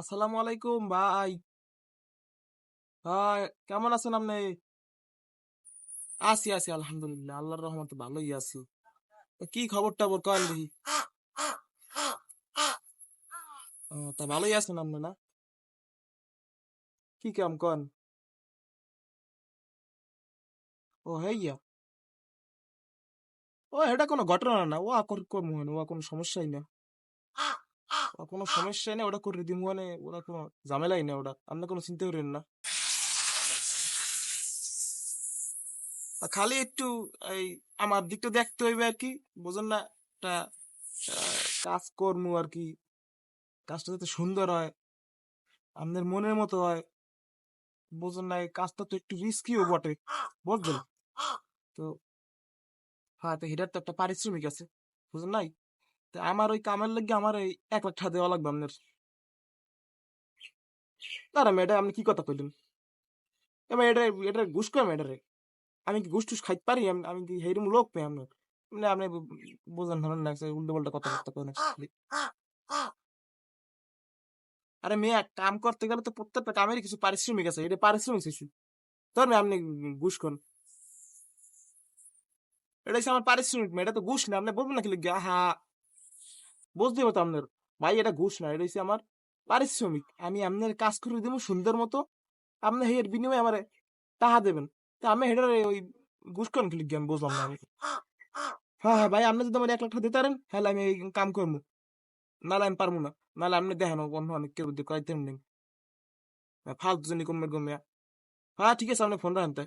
আসসালামু আলাইকুম ভাই। ভাই, কেমন আছেন আপনি? আছি আছি, আলহামদুলিল্লাহ। আল্লাহর রহমতে ভালোই আছি। কি খবর টবর কন দেখি? তা ভালোই আছেন আপনি না? কি কাম কন? ও হইয়া ও, এটা কোনো ঘটনা না। ও আকর করব মানে ও কোনো সমস্যাই না। কোনো সমস্যাই না ওটা করে দিব মানে ওরা কোনো ঝামেলাই না ওটা আপনি কোনো চিন্তা করেন না। খালি একটু এই আমার দিকটা দেখতে হইবে আর কি বুঝেন না একটা আহ, কাজকর্ম আর কি। কাজটা যাতে সুন্দর হয় আপনার মনের মতো হয় বোঝেন না এই কাজটা তো একটু রিস্কিও বটে বুঝলেন? তো হ্যাঁ তো হিটার তো একটা পারিশ্রমিক আছে বুঝেন নাই? আমার ওই কামের লাগবে আমার এই এক লাখ টাকা দেওয়া লাগবে আপনার। দাঁড়া ম্যাডাম আপনি কি কথা কইলেন? এবার এটা এটা ঘুষ কম এটারে আমি কি ঘুষ টুস খাইতে পারি? আমি কি হেরম লোক পেয়ে আপনার মানে আপনি বু- ধরেন না উল্টো পাল্টা করেন আরে মেয়ে কাম করতে গেলে তো প্রত্যেকটা কামেরই কিছু পারিশ্রমিক আছে এটা পারিশ্রমিক কিছু ধরেন আপনি ঘুষ এটা আমার পারিশ্রমিক মেয়ে, এটা তো ঘুষ না আপনি বলবেন না কি লিখে হা বুঝতে হতো আপনার। ভাই, এটা ঘুষ না, এটা হচ্ছে আমার পারিশ্রমিক। আমি আপনার কাজ করে দেবো সুন্দর মতো। আপনি এর বিনিময়ে আমার টাকা দেবেন। তা আমি হেটার ওই ঘুষ কোন কি লিখে আমি বুঝলাম না হ্যাঁ হ্যাঁ ভাই, আপনি যদি আমার এক লাখ টাকা দিতে পারেন হ্যাঁ আমি এই কাম করব। নাহলে আমি পারব না। নাহলে আপনি দেখেন, অন্য অনেক কেউ করাইতে ফালতু জন্য কমবে কমবে হ্যাঁ ঠিক আছে, আপনি ফোন রাখেন তাই।